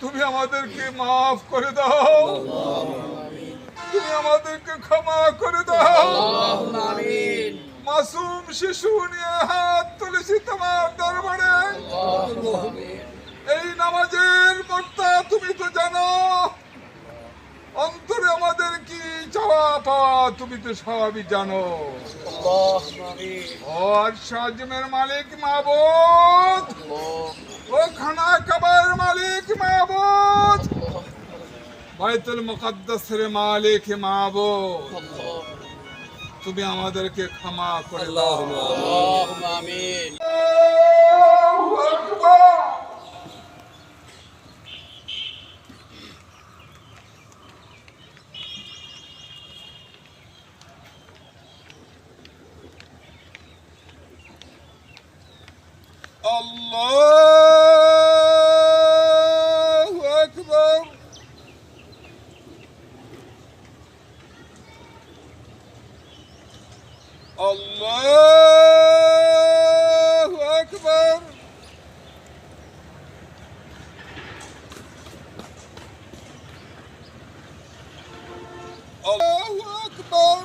তুমি আমাদেরকে মাফ করে দাও। তুমি আমাদেরকে ক্ষমা করে দাও। মাসুম শিশু নিয়ে হাত তুলেছি তোমার দরবারে। এই নামাজের বর্তা তুমি তো জানো। অন্তরে আমাদের কি চাওয়া পাওয়া তুমি তো সবই জানো। ও আর সাজমের মালিক মাবুদ। ও খানা কাবার মালিক মাবুদ। বাইতুল মুকদ্দাসের মালিক মাবুদ। তুমি আমাদেরকে ক্ষমা করে দাও। আল্লাহু আকবার। আল্লাহু আকবার আল্লাহু আকবার আল্লাহু আকবার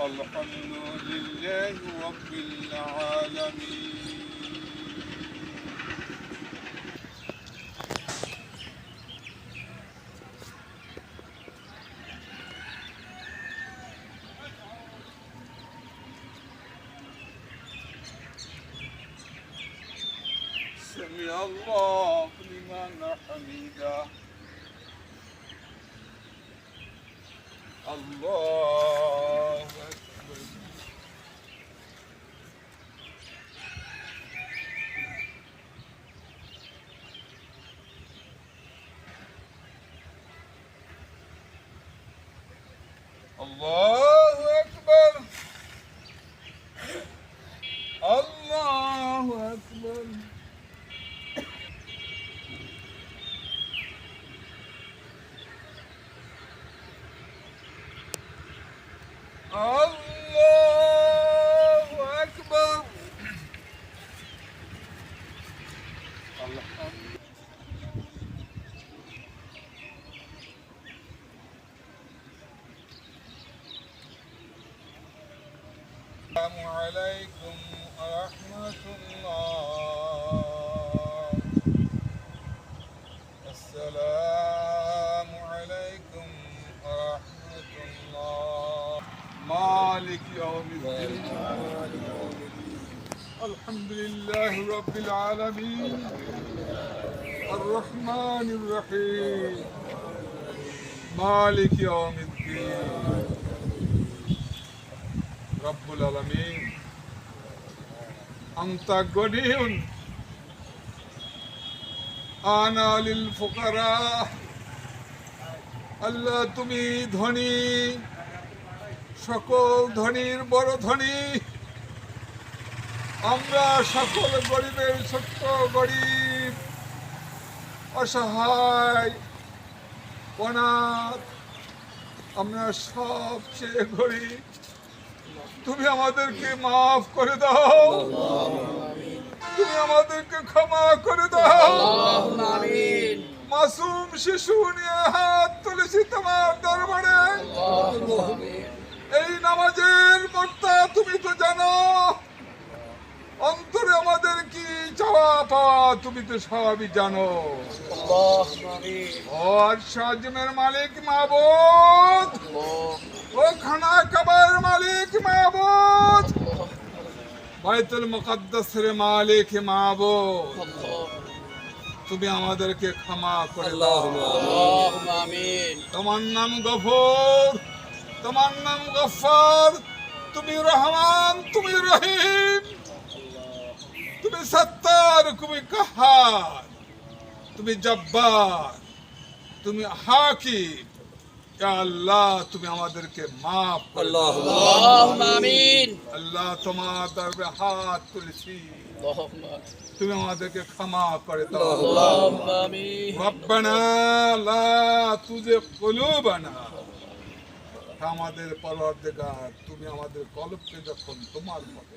الحمد لله رب العالمين. سمع الله لمن حمده. الله Allah. السلام عليكم ورحمة الله. السلام عليكم ورحمة الله. مالك يوم الدين. الحمد لله رب العالمين. الرحمن الرحيم. مالك يوم الدين. রব্বুল আলমিন। আনালিল ফোকারা। আল্লাহ, তুমি ধনী। সকল ধনীর বড় ধনী। আমরা সকল গরিবের ছোট্ট গরিব। অসহায়, অনাথ। আমরা সবচেয়ে গরিব। তুমি আমাদেরকে মাফ করে দাও। তুমি আমাদেরকে ক্ষমা করে দাও। মাসুম শিশু নিয়ে হাত তুলেছি তোমার দরবারে। এই নামাজের মর্তা তুমি তো জানো। চাওয়া পাওয়া তুমি তো সবই জানো। সাজমের মালিক মাবুদ। ও খানা কাবার মালিক মাবুদ। বাইতুল মুকদ্দাসের মালিক মাবুদ। তুমি আমাদেরকে ক্ষমা করে তোমার নাম গফর, তোমার নাম গফর। তুমি রহমান, তুমি রহিম। তুমি সত্তার তুমি কাহার তুমি জব্বার তুমি হাকি আল্লাহ তুমি আমাদেরকে মাফ আল্লাহ আমিন। আল্লাহ তোমার দরবে হাত তুলছি। তুমি আমাদেরকে ক্ষমা করে দাও। রব্বানা লা তুজে কুলুবানা। আমাদের পরবর্তীকার তুমি আমাদের কলবকে যখন তোমার মতে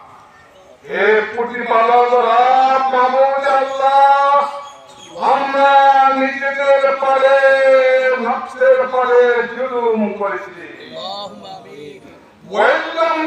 হে প্রতিপালক রাম মামুন আল্লাহ। আমরা নিজেদের পারে ভক্তের পারে জুলুম করেছি। ওয়েলকাম